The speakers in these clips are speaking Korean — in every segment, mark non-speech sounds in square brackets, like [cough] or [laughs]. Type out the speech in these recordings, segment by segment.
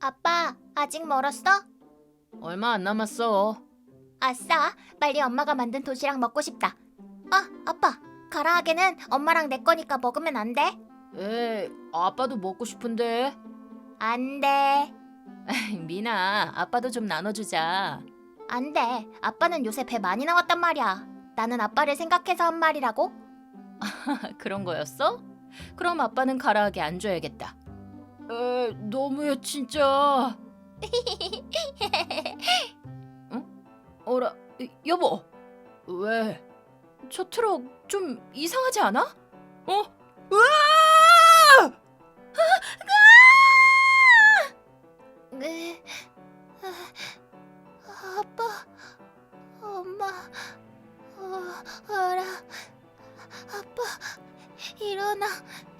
아빠, 아직 멀었어? 얼마 안 남았어. 아싸, 빨리 엄마가 만든 도시락 먹고 싶다. 아, 아빠, 가라아게는 엄마랑 내 거니까 먹으면 안 돼? 에, 아빠도 먹고 싶은데. 안 돼. 미나, 아빠도 좀 나눠주자. 안 돼. 아빠는 요새 배 많이 나왔단 말이야. 나는 아빠를 생각해서 한 말이라고? [laughs] 그런 거였어? 그럼 아빠는 가라하게 안 줘야겠다. 에, 너무해 진짜. [laughs] 응? 어라, 이- 여보. 왜? 저 트럭 좀 이상하지 않아? 어? 으아! 네. 아, 아빠, 엄마, 어, 알아. 아빠, 일어나,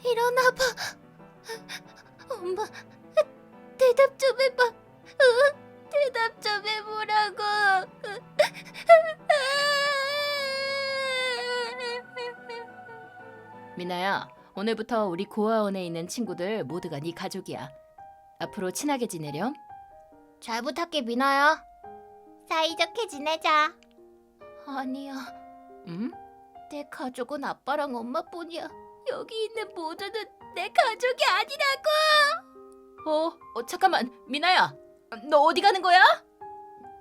일어나봐. 엄마, 대답 좀 해봐. 어, 대답 좀 해보라고. 미나야, 오늘부터 우리 고아원에 있는 친구들 모두가 네 가족이야. 앞으로 친하게 지내렴. 잘 부탁해, 미나야. 사이좋게 지내자. 아니야. 응? 내 가족은 아빠랑 엄마뿐이야. 여기 있는 모두는 내 가족이 아니라고. 어, 어 잠깐만, 미나야, 너 어디 가는 거야?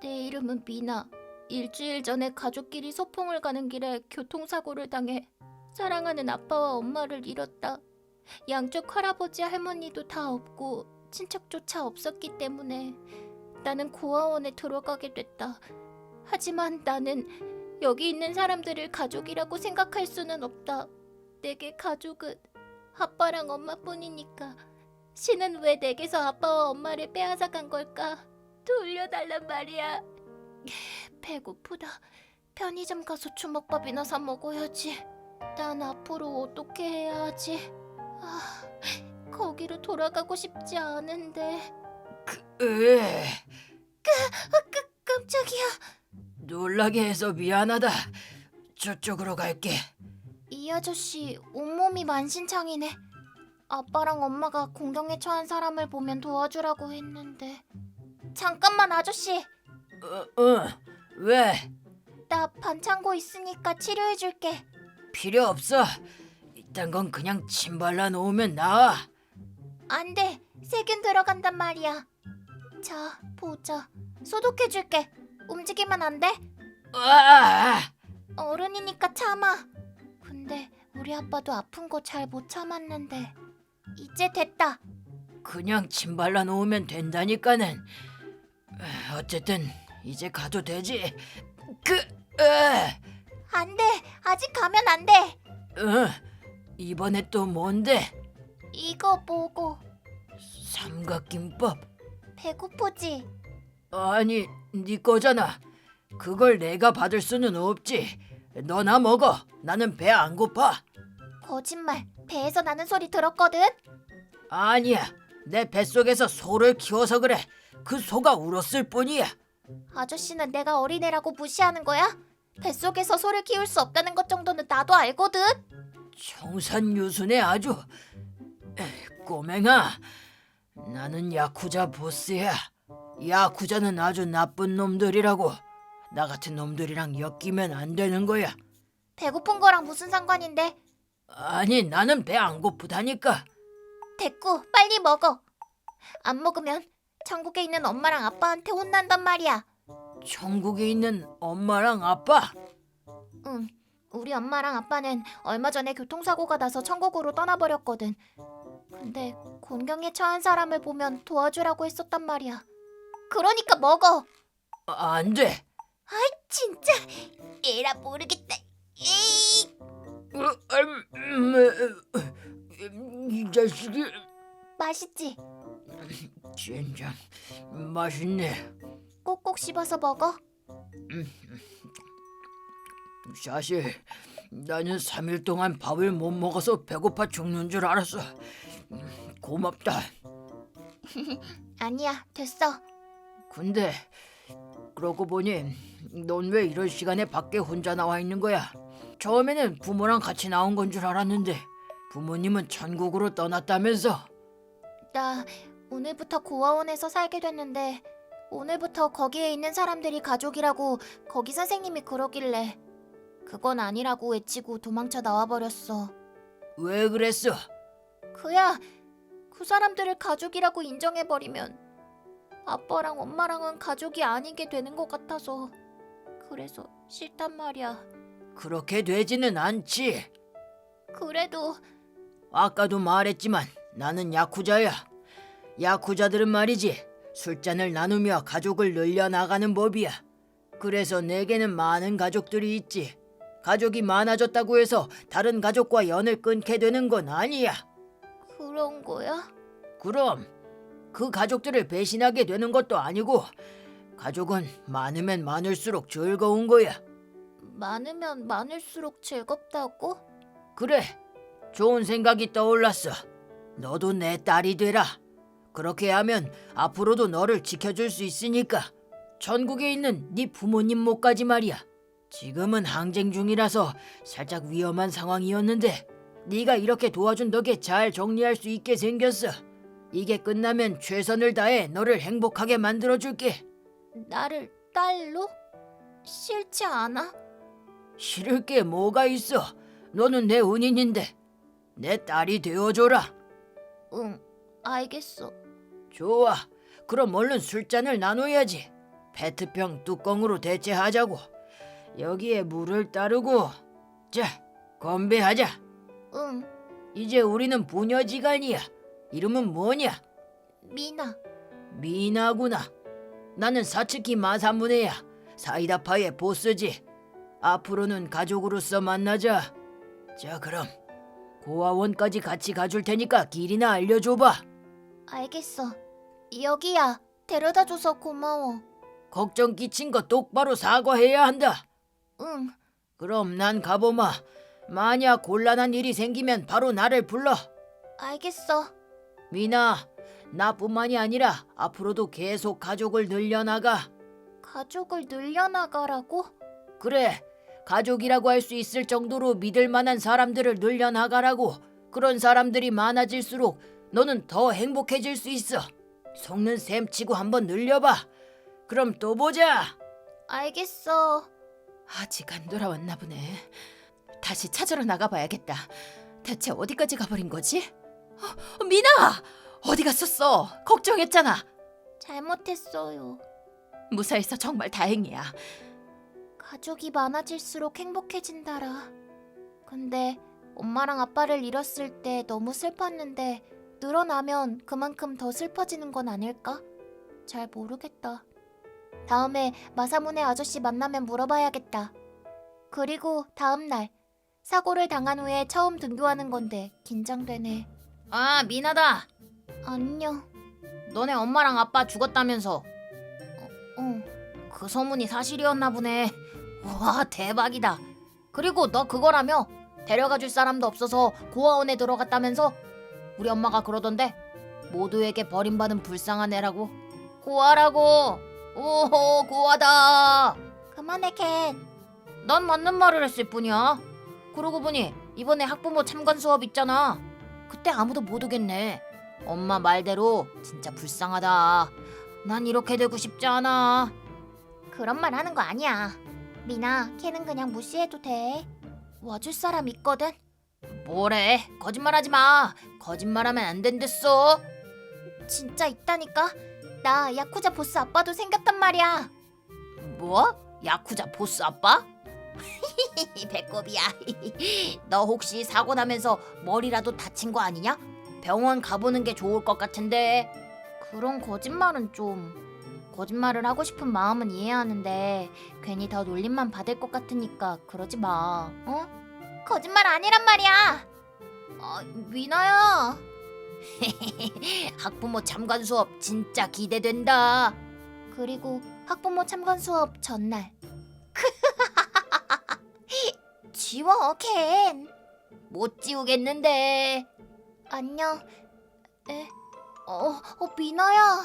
내 이름은 미나. 일주일 전에 가족끼리 소풍을 가는 길에 교통사고를 당해 사랑하는 아빠와 엄마를 잃었다. 양쪽 할아버지 할머니도 다 없고 친척조차 없었기 때문에 나는 고아원에 들어가게 됐다. 하지만 나는 여기 있는 사람들을 가족이라고 생각할 수는 없다. 내게 가족은 아빠랑 엄마뿐이니까 신은 왜 내게서 아빠와 엄마를 빼앗아 간 걸까? 돌려달란 말이야. [laughs] 배고프다. 편의점 가서 주먹밥이나 사 먹어야지. 난 앞으로 어떻게 해야 하지? 아, 거기로 돌아가고 싶지 않은데. 으, 깜짝이야. 놀라게 해서 미안하다. 저쪽으로 갈게. 이 아저씨 온몸이 만신창이네. 아빠랑 엄마가 공경에 처한 사람을 보면 도와주라고 했는데. 잠깐만 아저씨. 어, 어, 왜? 나 반창고 있으니까 치료해줄게. 필요 없어. 이딴 건 그냥 침 발라 놓으면 나아. 안 돼. 세균 들어간단 말이야. 자, 보자. 소독해줄게. 움직이면 안 돼? 아, 어른이니까 참아. 근데 우리 아빠도 아픈 거 잘 못 참았는데. 이제 됐다. 그냥 침 발라 놓으면 된다니까는. 아, 어쨌든 이제 가도 되지. 그, 으, 안 돼. 아직 가면 안 돼. 어, 이번에 또 뭔데? 이거 보고 삼각김밥? 배고프지? 아니, 네 거잖아. 그걸 내가 받을 수는 없지. 너나 먹어. 나는 배 안 고파. 거짓말. 배에서 나는 소리 들었거든. 아니야. 내 뱃속에서 소를 키워서 그래. 그 소가 울었을 뿐이야. 아저씨는 내가 어린애라고 무시하는 거야? 뱃속에서 소를 키울 수 없다는 것 정도는 나도 알거든. 청산유순에 아주 에이, 꼬맹아. 나는 야쿠자 보스야. 야쿠자는 아주 나쁜 놈들이라고. 나 같은 놈들이랑 엮이면 안 되는 거야. 배고픈 거랑 무슨 상관인데? 아니, 나는 배 안 고프다니까. 됐고 빨리 먹어. 안 먹으면 천국에 있는 엄마랑 아빠한테 혼난단 말이야. 천국에 있는 엄마랑 아빠. 응. 우리 엄마랑 아빠는 얼마 전에 교통사고가 나서 천국으로 떠나버렸거든. 근데 곤경에 처한 사람을 보면 도와주라고 했었단 말이야. 그러니까 먹어. 아, 안 돼. 진짜 에라 모르겠다. 에이. 이 자식이 맛있지? 젠장 맛있네. 꼭꼭 씹어서 먹어. 사실 나는 3일 동안 밥을 못 먹어서 배고파 죽는 줄 알았어. 음, 고맙다. [laughs] 아니야, 됐어. 근데 그러고 보니 넌 왜 이런 시간에 밖에 혼자 나와 있는 거야? 처음에는 부모랑 같이 나온 건 줄 알았는데 부모님은 천국으로 떠났다면서? 나 오늘부터 고아원에서 살게 됐는데 오늘부터 거기에 있는 사람들이 가족이라고 거기 선생님이 그러길래 그건 아니라고 외치고 도망쳐 나와버렸어. 왜 그랬어? 그야 그 사람들을 가족이라고 인정해버리면 아빠랑 엄마랑은 가족이 아니게 되는 것 같아서 그래서 싫단 말이야. 그렇게 되지는 않지. 그래도 아까도 말했지만 나는 야쿠자야. 야쿠자들은 말이지 술잔을 나누며 가족을 늘려나가는 법이야. 그래서 내게는 많은 가족들이 있지. 가족이 많아졌다고 해서 다른 가족과 연을 끊게 되는 건 아니야. 그런 거야? 그럼 그 가족들을 배신하게 되는 것도 아니고 가족은 많으면 많을수록 즐거운 거야. 많으면 많을수록 즐겁다고? 그래, 좋은 생각이 떠올랐어. 너도 내 딸이 되라. 그렇게 하면 앞으로도 너를 지켜줄 수 있으니까. 전국에 있는 네 부모님 목까지 말이야. 지금은 항쟁 중이라서 살짝 위험한 상황이었는데 네가 이렇게 도와준 덕에 잘 정리할 수 있게 생겼어. 이게 끝나면 최선을 다해 너를 행복하게 만들어줄게. 나를 딸로? 싫지 않아? 싫을 게 뭐가 있어? 너는 내 은인인데 내 딸이 되어줘라. 응, 알겠어. 좋아. 그럼 얼른 술잔을 나눠야지. 페트병 뚜껑으로 대체하자고. 여기에 물을 따르고. 자, 건배하자. 응, 이제 우리는 부녀지간이야. 이름은 뭐냐? 미나. 미나구나. 나는 사츠키 마사무네야. 사이다파의 보스지. 앞으로는 가족으로서 만나자. 자, 그럼 고아원까지 같이 가줄 테니까 길이나 알려줘봐. 알겠어. 여기야. 데려다줘서 고마워. 걱정 끼친 거 똑바로 사과해야 한다. 응, 그럼 난 가보마. 만약 곤란한 일이 생기면 바로 나를 불러. 알겠어. 미나, 나뿐만이 아니라 앞으로도 계속 가족을 늘려나가. 가족을 늘려나가라고? 그래, 가족이라고 할 수 있을 정도로 믿을 만한 사람들을 늘려나가라고. 그런 사람들이 많아질수록 너는 더 행복해질 수 있어. 속는 셈 치고 한번 늘려봐. 그럼 또 보자. 알겠어. 아직 안 돌아왔나 보네. 다시 찾으러 나가봐야겠다. 대체 어디까지 가버린 거지? 어, 미나! 어디 갔었어? 걱정했잖아. 잘못했어요. 무사해서 정말 다행이야. 가족이 많아질수록 행복해진다라. 근데 엄마랑 아빠를 잃었을 때 너무 슬펐는데 늘어나면 그만큼 더 슬퍼지는 건 아닐까? 잘 모르겠다. 다음에 마사무네 아저씨 만나면 물어봐야겠다. 그리고 다음 날 사고를 당한 후에 처음 등교하는 건데 긴장되네. 아, 미나다. 안녕. 너네 엄마랑 아빠 죽었다면서. 응. 그 소문이 사실이었나 보네. 와, 대박이다. 그리고 너 그거라며? 데려가 줄 사람도 없어서 고아원에 들어갔다면서? 우리 엄마가 그러던데. 모두에게 버림받은 불쌍한 애라고. 고아라고. 오호, 고아다. 그만해 켄. 난 맞는 말을 했을 뿐이야. 그러고 보니 이번에 학부모 참관 수업 있잖아. 그때 아무도 못 오겠네. 엄마 말대로 진짜 불쌍하다. 난 이렇게 되고 싶지 않아. 그런 말 하는 거 아니야. 미나, 걔는 그냥 무시해도 돼. 와줄 사람 있거든. 뭐래? 거짓말하지 마. 거짓말하면 안 된댔어. 진짜 있다니까. 나 야쿠자 보스 아빠도 생겼단 말이야. 뭐? 야쿠자 보스 아빠? [laughs] 배꼽이야. [laughs] 너 혹시 사고 나면서 머리라도 다친 거 아니냐? 병원 가보는 게 좋을 것 같은데. 그런 거짓말은 좀 거짓말을 하고 싶은 마음은 이해하는데 괜히 더 놀림만 받을 것 같으니까 그러지 마. 어? 거짓말 아니란 말이야. 어, 미나야. [laughs] 학부모 참관 수업 진짜 기대된다. 그리고 학부모 참관 수업 전날. 지워, 켄. 못 지우겠는데. 안녕. 에? 어, 어 미나야.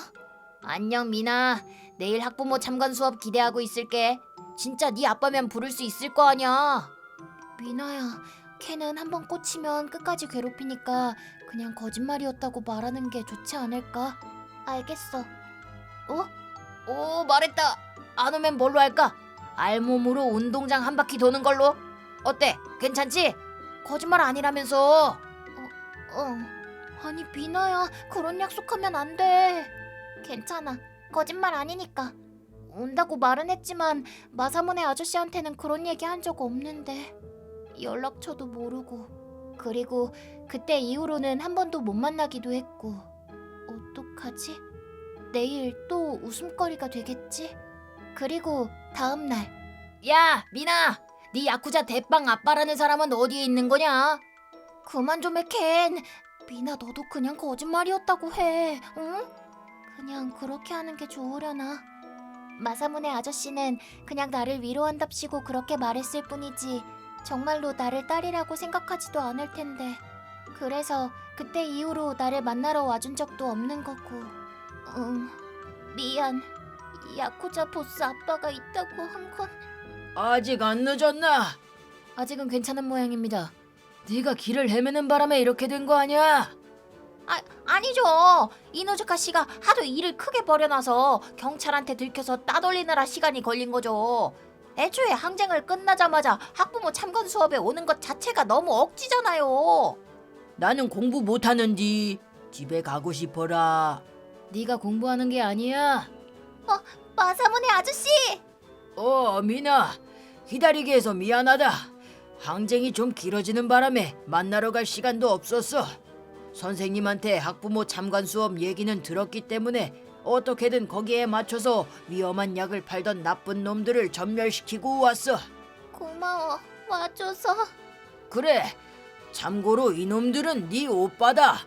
안녕 미나. 내일 학부모 참관 수업 기대하고 있을게. 진짜 네 아빠면 부를 수 있을 거 아니야. 미나야, 켄은 한 번 꽂히면 끝까지 괴롭히니까 그냥 거짓말이었다고 말하는 게 좋지 않을까? 알겠어. 어? 오 말했다. 안 오면 뭘로 할까? 알몸으로 운동장 한 바퀴 도는 걸로. 어때? 괜찮지? 거짓말 아니라면서. 응. 아니 미나야 그런 약속하면 안 돼. 괜찮아. 거짓말 아니니까. 온다고 말은 했지만 마사모네 아저씨한테는 그런 얘기 한 적 없는데 연락처도 모르고 그리고 그때 이후로는 한 번도 못 만나기도 했고 어떡하지? 내일 또 웃음거리가 되겠지? 그리고 다음 날 야 미나, 네 야쿠자 대빵 아빠라는 사람은 어디에 있는 거냐? 그만 좀 해, 켄. 미나 너도 그냥 거짓말이었다고 해. 응? 그냥 그렇게 하는 게 좋으려나. 마사무네 아저씨는 그냥 나를 위로한답시고 그렇게 말했을 뿐이지 정말로 나를 딸이라고 생각하지도 않을 텐데. 그래서 그때 이후로 나를 만나러 와준 적도 없는 거고. 응. 미안. 야쿠자 보스 아빠가 있다고 한 건. 아직 안 늦었나? 아직은 괜찮은 모양입니다. 네가 길을 헤매는 바람에 이렇게 된 거 아니야? 아 아니죠. 이노즈카 씨가 하도 일을 크게 벌여놔서 경찰한테 들켜서 따돌리느라 시간이 걸린 거죠. 애초에 항쟁을 끝나자마자 학부모 참관 수업에 오는 것 자체가 너무 억지잖아요. 나는 공부 못하는디 집에 가고 싶어라. 네가 공부하는 게 아니야. 마사무네 아저씨! 어, 미나. 기다리게 해서 미안하다. 항쟁이 좀 길어지는 바람에 만나러 갈 시간도 없었어. 선생님한테 학부모 참관 수업 얘기는 들었기 때문에 어떻게든 거기에 맞춰서 위험한 약을 팔던 나쁜 놈들을 전멸시키고 왔어. 고마워. 와줘서. 그래. 참고로 이놈들은 네 오빠다.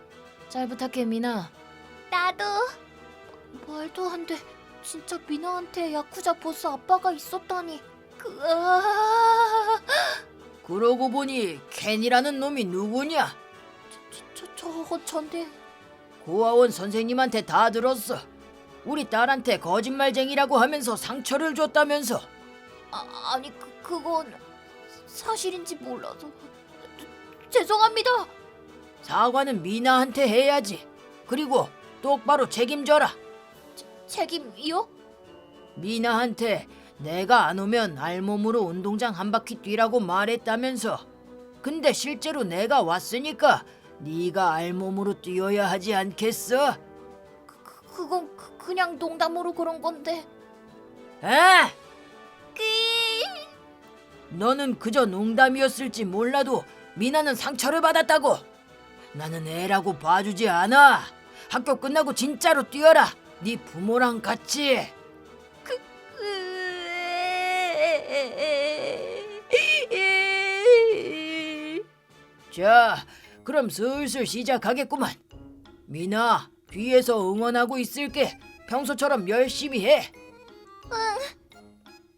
잘 부탁해 미나. 나도. 말도 안 돼. 진짜 미나한테 야쿠자 보스 아빠가 있었다니. 그... 아... 그러고 보니 켄이라는 놈이 누구냐? 저, 저, 저거 전데 고아원 선생님한테 다 들었어. 우리 딸한테 거짓말쟁이라고 하면서 상처를 줬다면서. 아, 아니 그, 그건 사실인지 몰라서 죄송합니다. 사과는 미나한테 해야지. 그리고 똑바로 책임져라. 책임이요? 미나한테 내가 안 오면 알몸으로 운동장 한 바퀴 뛰라고 말했다면서. 근데 실제로 내가 왔으니까 네가 알몸으로 뛰어야 하지 않겠어? 그, 그, 그건 그, 그냥 농담으로 그런 건데. 에? 그... 너는 그저 농담이었을지 몰라도 미나는 상처를 받았다고. 나는 애라고 봐주지 않아. 학교 끝나고 진짜로 뛰어라. 네 부모랑 같이. 자, 그럼 슬슬 시작하겠구만. 미나, 뒤에서 응원하고 있을게. 평소처럼 열심히 해.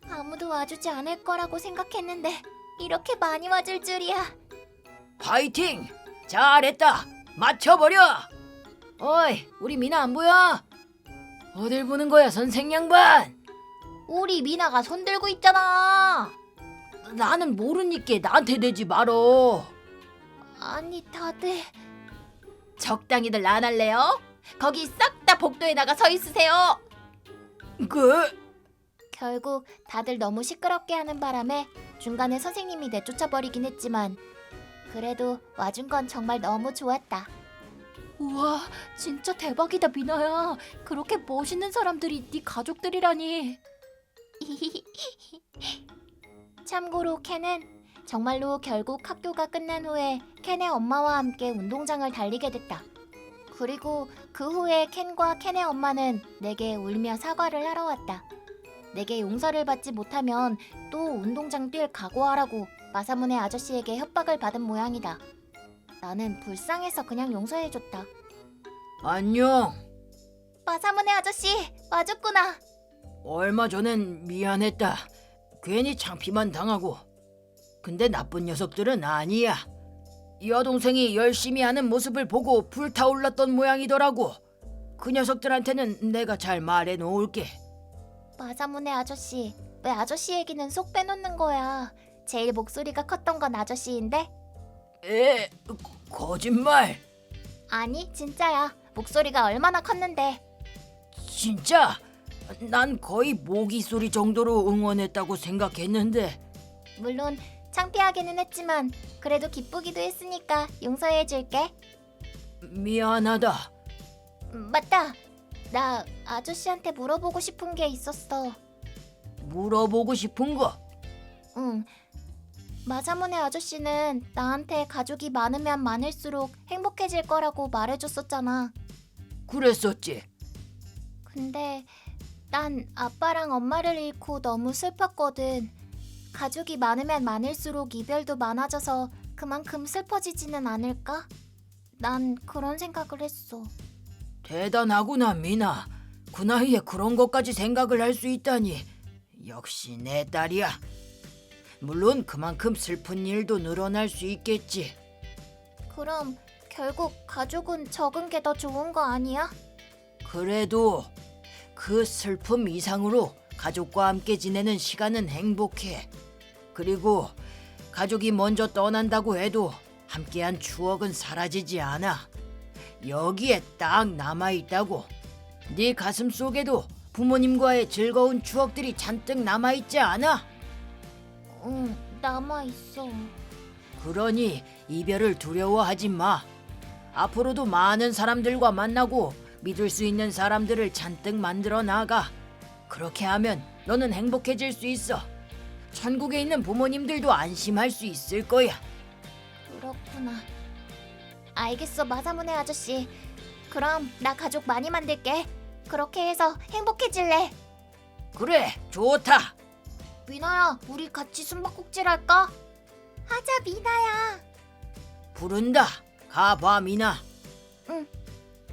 아무도 와주지 않을 거라고 생각했는데 이렇게 많이 와줄 줄이야. 파이팅! 잘했다. 맞춰버려. 어이, 우리 미나 안 보여? 어딜 보는 거야, 선생 양반? 우리 미나가 손 들고 있잖아. 나는 모르니까 나한테 대지 말어. 아니 다들 적당히들 안 할래요? 거기 싹 다 복도에 나가 서 있으세요. 그 결국 다들 너무 시끄럽게 하는 바람에 중간에 선생님이 내쫓아 버리긴 했지만 그래도 와준 건 정말 너무 좋았다. 우와, 진짜 대박이다 미나야. 그렇게 멋있는 사람들이 네 가족들이라니. [laughs] 참고로 켄은 정말로 결국 학교가 끝난 후에 켄의 엄마와 함께 운동장을 달리게 됐다. 그리고 그 후에 켄과 켄의 엄마는 내게 울며 사과를 하러 왔다. 내게 용서를 받지 못하면 또 운동장 뛸 각오하라고 마사무네 아저씨에게 협박을 받은 모양이다. 나는 불쌍해서 그냥 용서해줬다. 안녕. 마사무네 아저씨 와줬구나. 얼마 전엔 미안했다. 괜히 창피만 당하고. 근데 나쁜 녀석들은 아니야. 여동생이 열심히 하는 모습을 보고 불타올랐던 모양이더라고. 그 녀석들한테는 내가 잘 말해 놓을게. 마사무네 아저씨 왜 아저씨 얘기는 쏙 빼놓는 거야? 제일 목소리가 컸던 건 아저씨인데? 에, 거- 거짓말. 아니 진짜야. 목소리가 얼마나 컸는데? 진짜? 난 거의 모기 소리 정도로 응원했다고 생각했는데 물론 창피하기는 했지만 그래도 기쁘기도 했으니까 용서해 줄게. 미안하다. 음, 맞다. 나 아저씨한테 물어보고 싶은 게 있었어. 물어보고 싶은 거. 응. 마사모네 아저씨는 나한테 가족이 많으면 많을수록 행복해질 거라고 말해줬었잖아. 그랬었지. 근데 난 아빠랑 엄마를 잃고 너무 슬펐거든. 가족이 많으면 많을수록 이별도 많아져서 그만큼 슬퍼지지는 않을까? 난 그런 생각을 했어. 대단하구나 미나. 그 나이에 그런 것까지 생각을 할 수 있다니. 역시 내 딸이야. 물론 그만큼 슬픈 일도 늘어날 수 있겠지. 그럼 결국 가족은 적은 게 더 좋은 거 아니야? 그래도 그 슬픔 이상으로 가족과 함께 지내는 시간은 행복해. 그리고 가족이 먼저 떠난다고 해도 함께한 추억은 사라지지 않아. 여기에 딱 남아 있다고. 네 가슴 속에도 부모님과의 즐거운 추억들이 잔뜩 남아 있지 않아? 응, 남아 있어. 그러니 이별을 두려워하지 마. 앞으로도 많은 사람들과 만나고 믿을 수 있는 사람들을 잔뜩 만들어 나가. 그렇게 하면 너는 행복해질 수 있어. 천국에 있는 부모님들도 안심할 수 있을 거야. 그렇구나. 알겠어, 마사무네 아저씨. 그럼 나 가족 많이 만들게. 그렇게 해서 행복해질래. 그래, 좋다. 미나야, 우리 같이 숨바꼭질 할까? 하자, 미나야. 부른다. 가봐, 미나.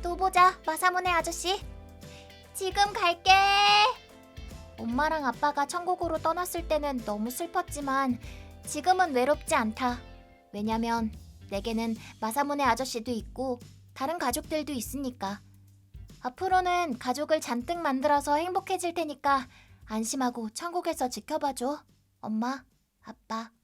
또 보자, 마사무네 아저씨. 지금 갈게. 엄마랑 아빠가 천국으로 떠났을 때는 너무 슬펐지만 지금은 외롭지 않다. 왜냐면 내게는 마사무네 아저씨도 있고 다른 가족들도 있으니까. 앞으로는 가족을 잔뜩 만들어서 행복해질 테니까 안심하고 천국에서 지켜봐줘. 엄마, 아빠.